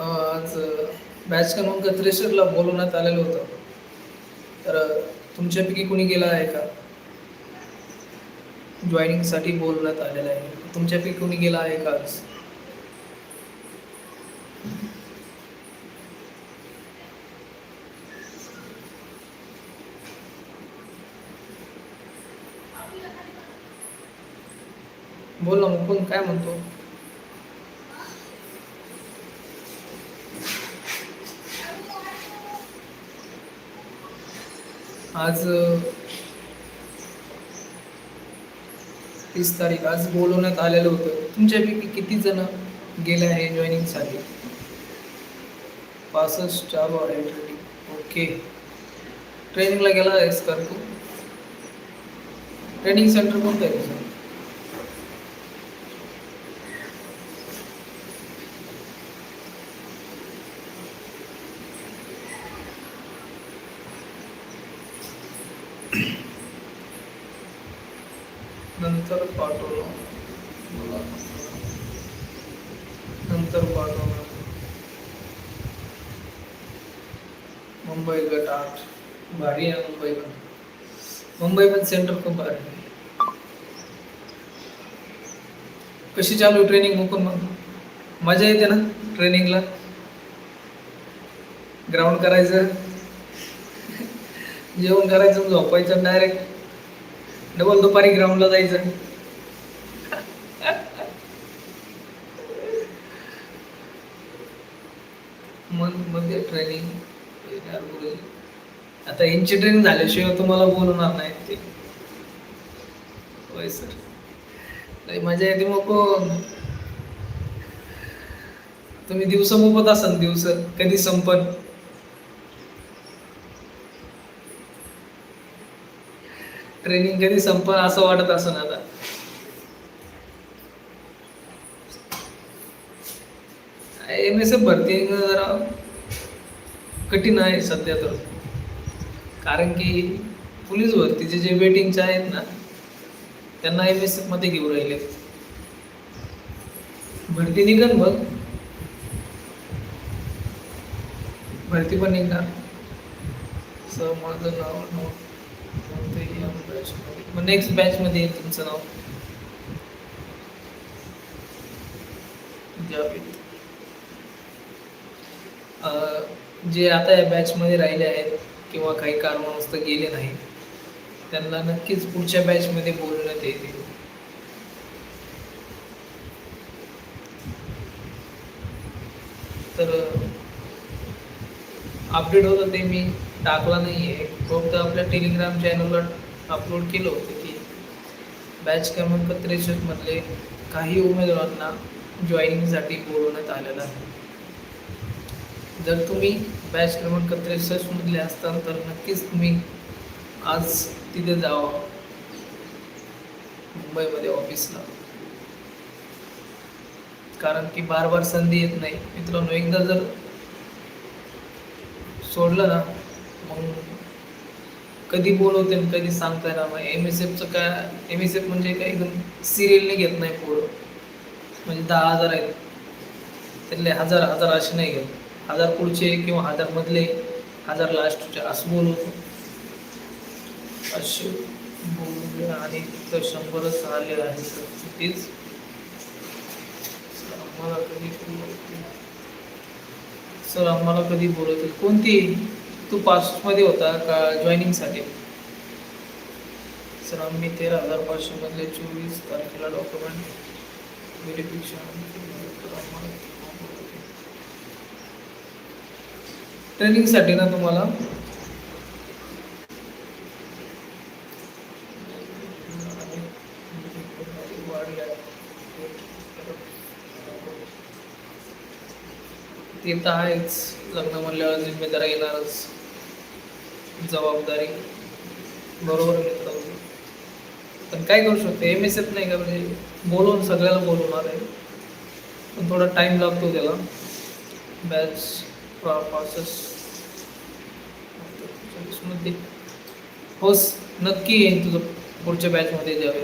आज बॅच क्रमांक त्रेसष्टला बोलवण्यात आलेलं होतं. तर तुमच्यापैकी कुणी गेला आहे का? जॉईनिंगसाठी बोलवण्यात आलेलं आहे. तुमच्यापैकी कुणी गेला आहे का आज? बोल ना मुकुंद काय म्हणतो? आज तीस तारीख. आज बोलवण्यात आलेलं होतं. तुमच्यापैकी किती जण गेले आहे जॉईनिंगसाठी पासष्ट चार आहे ओके ट्रेनिंगला गेला आहेस का तू? ट्रेनिंग सेंटर कोणतं आहे तुझं नंतर पाठवलं. मला नंतर पाठवलं. मुंबई गट आठ. भारी आहे मुंबई पण. मुंबई पण सेंटर खूप भारी आहे. कशी चालू ट्रेनिंग मुकून मग? मजा येते ना ट्रेनिंगला ग्राउंड करायचं. जेवण करायचं झोपायचं डायरेक्ट डबल दुपारी ग्राउंडला जायचं मग मध्ये ट्रेनिंग आता यांची ट्रेनिंग झाल्याशिवाय तुम्हाला बोलवणार नाही ते. होय सर लई मजा येते मग तुम्ही दिवस मोफत असाल दिवस कधी संपन? ट्रेनिंग कधी संपन असं वाटत असं आता. एम एस एफ भरती जरा. कठीण आहे सध्या तर. कारण की पोलीस भरतीचे जे वेटिंगचे आहेत ना त्यांना एम एसमध्ये घेऊ राहिले. भरती निघन मग. भरती पण निघणार. सर माझं नाव नोट मग नेक्स्ट बॅचमध्ये येईल तुमचं नाव. जावेद. जे आता या बॅचमध्ये राहिले आहेत किंवा काही कारणास्तव गेले नाहीत त्यांना नक्कीच पुढच्या बॅचमध्ये बोलण्यात बोलवण्यात येईल. तर अपडेट होतं ते मी टाकला नाही आहे फक्त आपल्या टेलिग्राम चॅनलवर अपलोड केलं होतं की बॅच क्रमांक त्रेसष्टमधले काही उमेदवारांना जॉईनिंगसाठी बोलवण्यात आलेलं आहे. जर तुम्ही बॅच क्रमांक त्रेसष्टमधले असताल तर नक्कीच तुम्ही आज तिथे जावा. मुंबईमध्ये ऑफिसला कारण की बार बार संधी येत नाही. मित्रांनो एकदा जर सोडलं ना मग कधी बोलवते आणि कधी सांगता येणार नाही एम एस एफचं काय एम एस एफ म्हणजे काय एकदम सिरियलने घेत नाही पोरं. म्हणजे दहा हजार आहेत. त्यातले हजार हजार असे नाही घेत. हजार पुढचे किंवा हजार मधले हजार लास्टचे असं बोलवतो असे बोलले आणि तर शंभरच आले आहे सर तेच सर आम्हाला कधी सर आम्हाला कधी बोलवतील कोणती? तू पासमध्ये होता का जॉईनिंगसाठी सर आम्ही तेरा हजार पाचशेमधले चोवीस तारखेला डॉक्युमेंट व्हेरिफिकेशन ट्रेनिंगसाठी ना तुम्हाला. ते तर आहेच. लग्न म्हणल्यावर जिम्मेदारी येणारच. जबाबदारी. बरोबर मित्र पण काय करू शकतो? एम एस एफ नाही का? म्हणजे बोलून सगळ्याला बोलवणार आहे. पण थोडा टाईम लागतो त्याला. बॅच पाससमध्ये हो नक्की येईन तुझं पुढच्या बॅचमध्ये द्यावे.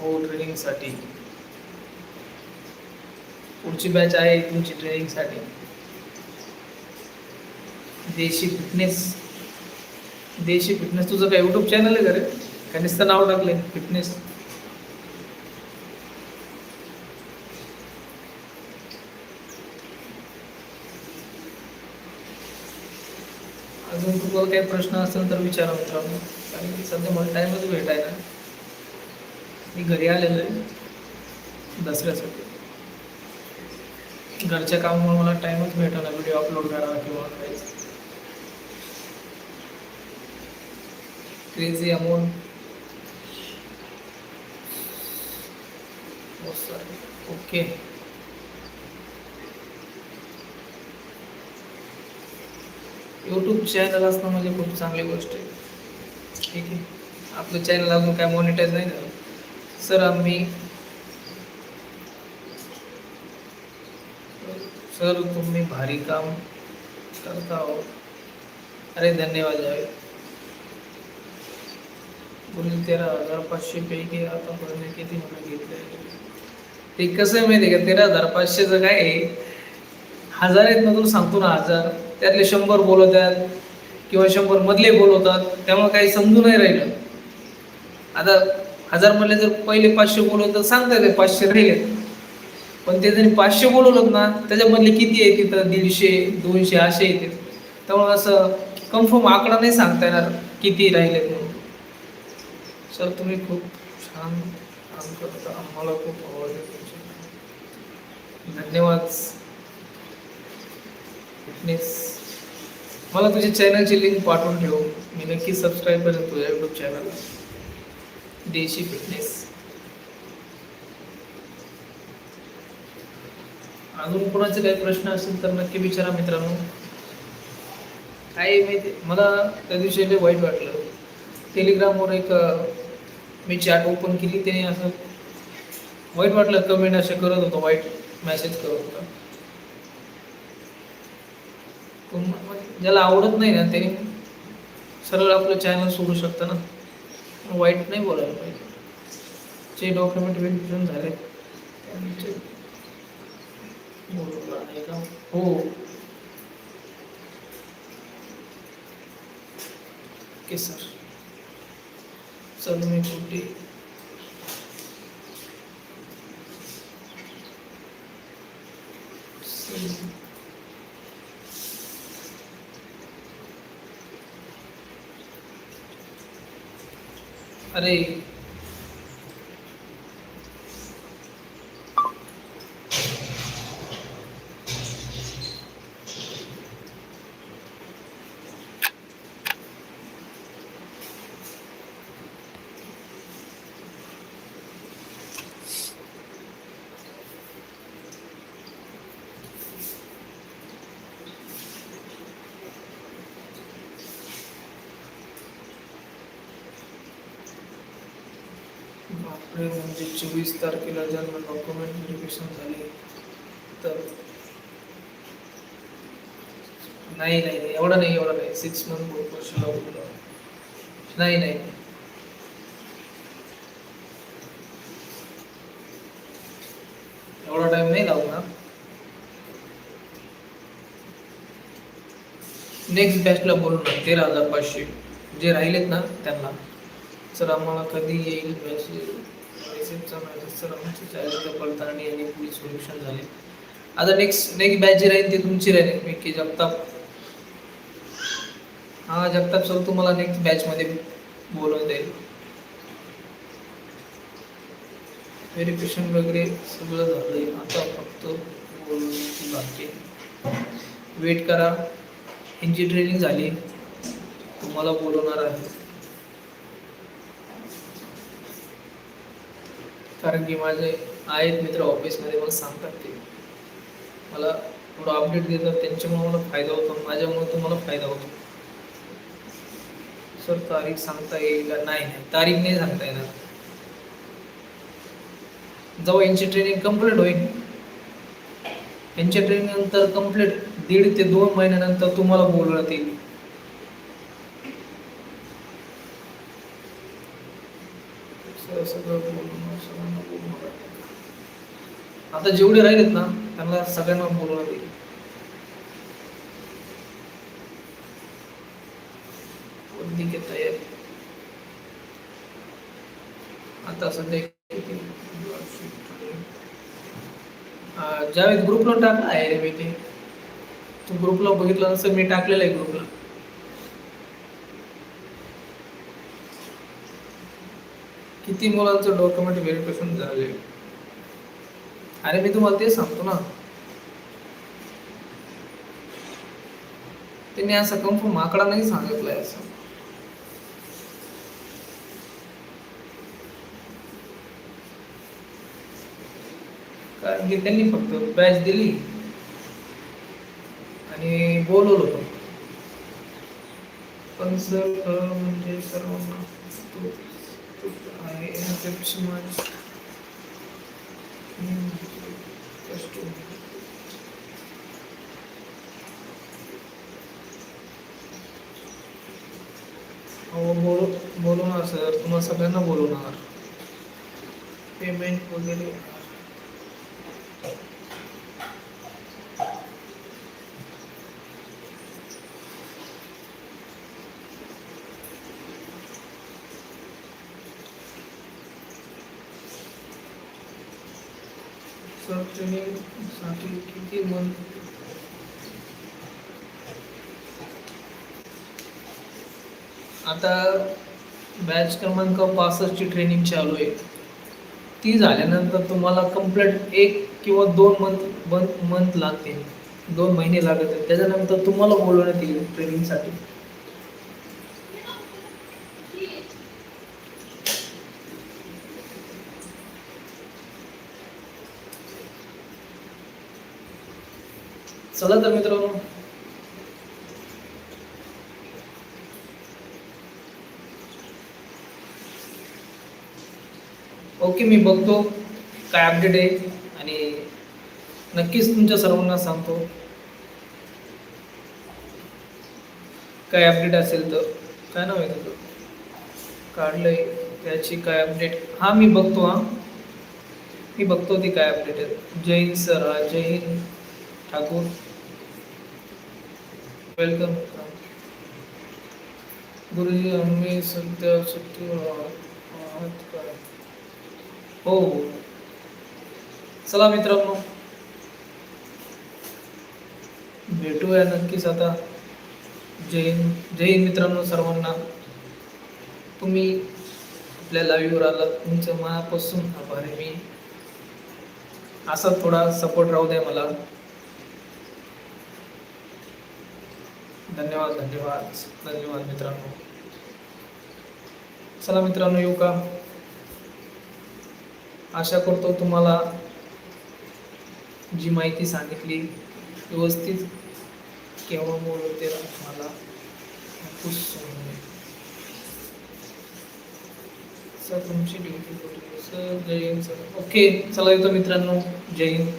हो ट्रेनिंगसाठी पुढची बॅच आहे तुमची ट्रेनिंगसाठी देशी फिटनेस देशी फिटनेस तुझं काय युट्यूब चॅनल आहे का रे? का नुसतं नाव टाकले फिटनेस अजून तुम्हाला काही प्रश्न असेल तर विचारा मित्रांनो. कारण की सध्या मला टाईमच भेटायला मी घरी आलेलो आहे. दसऱ्यासाठी. घरच्या कामामुळे मला टाईमच भेटायला व्हिडिओ अपलोड करा किंवा काही crazy amount okay YouTube channel असणं म्हणजे खूप चांगली गोष्ट आहे. ठीक आहे. आपलं चॅनल अजून काय मॉनिटाईज नाही झालं. सर आम्ही सर तुम्ही भारी काम करता आहोत अरे धन्यवाद आहे पुढील तेरा हजार पाचशे पैकी आतापर्यंत किती मला घेतले ते कसं आहे माहिती आहे का? तेरा हजार पाचशेचं काय आहे? हजार आहेत ना तुला सांगतो ना हजार. त्यातले शंभर बोलवतात किंवा शंभर मधले बोलवतात त्यामुळे काही समजून नाही राहिलं. आता हजार मधले जर पहिले पाचशे बोलवतात सांगता येते पाचशे राहिले. पण ते जरी पाचशे बोलवलं ना त्याच्यामधले किती आहे तिथं? दीडशे दोनशे असे येते त्यामुळे असं कन्फर्म आकडा नाही सांगता येणार किती राहिले म्हणून. सर तुम्ही खूप छान काम करता. आम्हाला खूप आवडले तुमचे धन्यवाद. फिटनेस मला तुझ्या चॅनलची लिंक पाठवून ठेव. मी नक्की सबस्क्राईब करेन तुझ्या यूट्यूब चॅनलला देशी फिटनेस अजून कोणाचे काही प्रश्न असतील तर नक्की विचारा मित्रांनो. काय माहिती? मला त्या दिवशी लय वाईट वाटलं. टेलिग्रामवर एक मी चॅट ओपन केली. त्याने असं वाईट वाटलं. कमेंट असे करत होतो वाईट मेसेज करत होता. ज्याला आवडत नाही ना ते सरळ आपलं चॅनल सोडू शकतं ना. वाईट नाही बोलायला पाहिजे. जे डॉक्युमेंट व्हेरिफिकेशन झाले त्यांचे आहे का हो ओके सर सर मी कुठे अरे बापरे म्हणजे चोवीस तारखेला जन्म डॉक्युमेंट व्हेरिफिकेशन झाले तर नाही नाही नाही एवढा नाही एवढा नाही. सिक्स मंथ वर्ष लागू नाही. नाही एवढा टाइम नाही लागणार. नेक्स्ट बॅचला बोलून ना तेरा हजार पाचशे. जे राहिलेत ना त्यांना. सर आम्हाला कधी येईल मेसेज? मेसेजचा मेसेज सर आमची चार्जर पडताळणी आणि पुढील सोल्युशन झाले. आता नेक्स्ट नेक्स्ट बॅच जी राहील ती तुमची राहील. मी की जगताप. हा जगताप सर तुम्हाला नेक्स्ट बॅचमध्ये बोलवून देईल. व्हेरिफिकेशन वगैरे सगळं झालंय. आता फक्त बोलण्याची बाकी वेट करा. यांची ट्रेनिंग झाली. तुम्हाला बोलवणार आहे. कारण की माझे आहेत मित्र ऑफिसमध्ये मला सांगतात ते. मला थोडं अपडेट देतात त्यांच्यामुळे मला फायदा होतो माझ्यामुळे तुम्हाला फायदा होतो. सर तारीख सांगता येईल का? नाही नाही. तारीख नाही सांगता येणार. जाऊ यांची ट्रेनिंग कंप्लीट होईल. यांच्या ट्रेनिंग नंतर कंप्लीट दीड ते दोन महिन्यानंतर तुम्हाला बोलवण्यात येईल सगळं बोलून आता जेवढे राहिलेत ना त्यांना सगळ्यांना बोलवण्यात येईल आता सध्या ज्यावेळेस ग्रुपला टाकला आहे रे मी ते. तू ग्रुपला बघितलं नसेल मी टाकलेलं आहे ग्रुपला. किती मुलांचं डॉक्युमेंट व्हेरिफिकेशन झाले अरे मी तुम्हाला ते सांगतो ना. त्यांनी असा कन्फर्म आकडा नाही सांगितलाय असं. कारण की त्यांनी फक्त बॅच दिली आणि बोलवलं पण पण सर म्हणजे सर्वांना तो- तो आहे NFFC माझी. हम्म. कष्ट. हो बोलू बोलवणार सर तुम्हाला सगळ्यांना बोलवणार पेमेंट वगैरे सर किती मन आता बॅच क्रमांक पासष्टची ट्रेनिंग चालू आहे. ती झाल्यानंतर तुम्हाला कंप्लीट एक किंवा दोन मंथ मंथ लागते दोन महिने लागत आहेत त्याच्यानंतर तुम्हाला बोलवण्यात येईल ट्रेनिंगसाठी चला तर मित्रांनो. ओके मी बघतो काय अपडेट आहे आणि नक्कीच तुमच्या सर्वांना सांगतो. काय अपडेट असेल तर काय नाव आहे तुझं? काढलंय. त्याची काय अपडेट हा मी बघतो हा. मी बघतो ती काय अपडेट आहे. जय हिंद सर हा जय हिंद ठाकूर. वेलकम गुरुजी आम्ही सध्या सुट्टी आहात हो हो. चला मित्रांनो. भेटूया नक्कीच आता. जय हिंद. जय हिंद मित्रांनो सर्वांना. तुम्ही आपल्या लाईव्हवर आलात. तुमचं मनापासून आभार आहे मी. असा थोडा सपोर्ट राहू द्या मला. धन्यवाद धन्यवाद धन्यवाद मित्रांनो. चला मित्रांनो येऊ का आशा करतो तुम्हाला जी माहिती सांगितली व्यवस्थित केव्हा बोलवते मला खुश समजले. सर तुमची ड्युटी सर जय हिंद सर. ओके चला येतो मित्रांनो. जय हिंद.